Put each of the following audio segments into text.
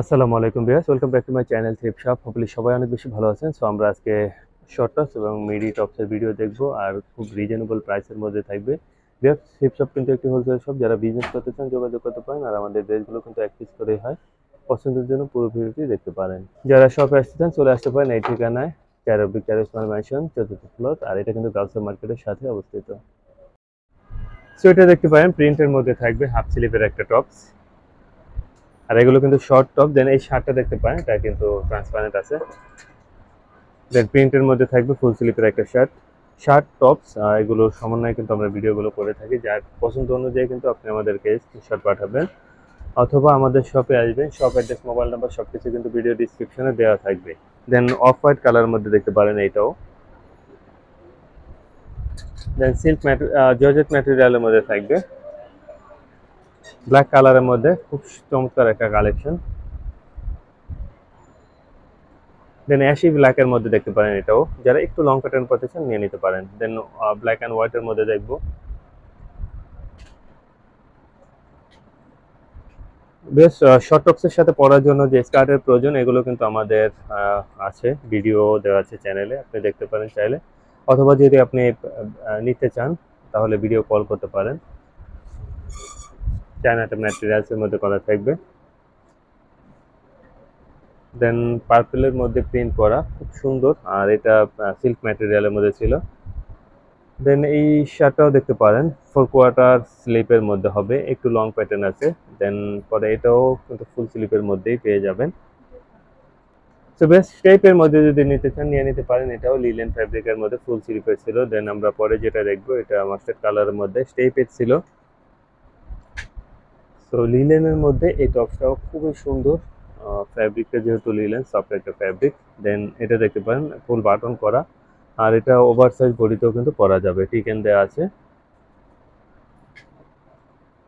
আসসালামু আলাইকুম viewers welcome back to my channel thrift shop hopefully সবাই অনেক বেশি ভালো আছেন। সো আমরা আজকে শর্ট টপস এবং মিডি টপসের ভিডিও দেখব আর খুব রিজনেবল প্রাইসের মধ্যে থাকবে। বিয়াস থ্রিপ শপ কিন্তু একটি হোলসেল শপ যারা বিজনেস করতে চান, যোগাযোগ করতে পারেন আর আমাদের ড্রেসগুলো কিন্তু এক পিস করেই হয়। পছন্দের জন্য পুরো ভিডিওটি দেখতে পারেন। যারা শপে আসতে চান, চলে আসতে পারেন এই ঠিকানায়। ক্যারবিক ক্যারোসমাল ম্যানশন চতুর্থ ফ্লোর আর এটা কিন্তু গার্লসের মার্কেটের সাথে অবস্থিত। সো এটা দেখতে পারেন প্রিন্টের মধ্যে থাকবে হাফ স্লিপের একটা টপস আর এগুলো কিন্তু শর্ট টপ দেন এই শার্টটা দেখতে পারেন, এটা কিন্তু ট্রান্সপারেন্ট আছে। দেন প্রিন্টের মধ্যে থাকবে ফুল স্লিপের একটা শার্ট শার্ট টপস এগুলো সমন্বয়ে কিন্তু আমরা ভিডিওগুলো করে থাকি। যার পছন্দ অনুযায়ী কিন্তু আপনি আমাদেরকে স্ক্রিনশট পাঠাবেন। অথবা আমাদের শপে আসবেন শপ অ্যাড্রেস মোবাইল নাম্বার সব কিছু কিন্তু ভিডিও ডিসক্রিপশনে দেওয়া থাকবে। দেন অফ হোয়াইট কালারের মধ্যে দেখতে পারেন এইটাও। দেন সিল্ক জর্জেট ম্যাটেরিয়ালের মধ্যে থাকবে। ব্ল্যাক কালারের মধ্যে খুব চমৎকার একটা কালেকশন দেন অ্যাশি ব্ল্যাকের মধ্যে দেখতে পারেন এটাও। যারা একটু লং প্যাটার্ন করতে চান, নিয়ে নিতে পারেন। দেন ব্ল্যাক অ্যান্ড হোয়াইটের মধ্যে দেখব। বেশ শর্ট টপসের সাথে পরার জন্য যে স্কার্টের প্রয়োজন, এগুলো কিন্তু আমাদের আছে। ভিডিও দেওয়া আছে চ্যানেলে আপনি দেখতে পারেন চাইলে। অথবা যদি আপনি নিতে চান, তাহলে ভিডিও কল করতে পারেন। চায়নাটা ম্যাটেরিয়ালসের মধ্যে করা থাকবে। দেন পার্পেলের মধ্যে প্রিন্ট করা, খুব সুন্দর। আর এটা সিল্ক ম্যাটেরিয়ালের মধ্যে ছিল। দেন এই শার্টটাও দেখতে পারেন ফোর কোয়ার্টার স্লিপের মধ্যে হবে, একটু লং প্যাটার্ন আছে। দেন পরে এটাও কিন্তু ফুল স্লিপের মধ্যেই পেয়ে যাবেন। সো বেশ টাইপের মধ্যে যদি নিতে চান, নিয়ে নিতে পারেন। এটাও লিলেন ফ্যাব্রিকের মধ্যে ফুল স্লিপের ছিল। দেন আমরা পরে যেটা দেখব, এটা মাস্টার কালারের মধ্যে স্টেপের ছিল। তো লিলেনের মধ্যে এই টপসটাও খুবই সুন্দর। ফ্যাব্রিকটা যেহেতু লিলেন সফট একটা ফ্যাব্রিক দেন এটা দেখতে পারেন ফুল বাটন করা। আর এটা ওভার সাইজ বডিতেও কিন্তু পরা যাবে টিকেন দেওয়া আছে।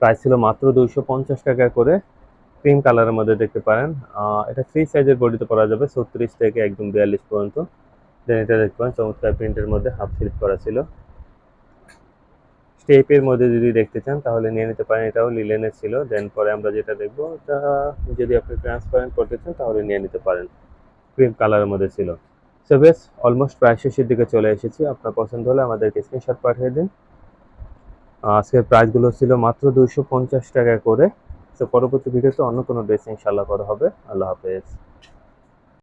প্রাইস ছিল মাত্র দুইশো পঞ্চাশ টাকা করে। ক্রিম কালারের মধ্যে দেখতে পারেন। এটা ফ্রি সাইজের বডিতে পরা যাবে, ছত্রিশ থেকে একদম বিয়াল্লিশ পর্যন্ত। দেন এটা দেখতে পারেন, চমৎকার প্রিন্টের মধ্যে হাফ স্লিপ করা ছিল। স্টেপের মধ্যে যদি দেখতে চান, তাহলে নিয়ে নিতে পারেন। এটাও লিলেনের ছিল। দেন পরে আমরা যেটা দেখব এটা যদি আপনি ট্রান্সপারেন্ট করতে চান, তাহলে নিয়ে নিতে পারেন। ক্রিম কালারের মধ্যে ছিল। সো বেশ অলমোস্ট প্রায় শেষের দিকে চলে এসেছি। আপনার পছন্দ হলে আমাদেরকে স্ক্রিনশট পাঠিয়ে দিন। আজকের প্রাইসগুলো ছিল মাত্র দুইশো পঞ্চাশ টাকা করে। সো পরবর্তী ভিডিওতে অন্য কোনো ড্রেস ইনশাল্লাহ করা হবে। আল্লাহ হাফেজ।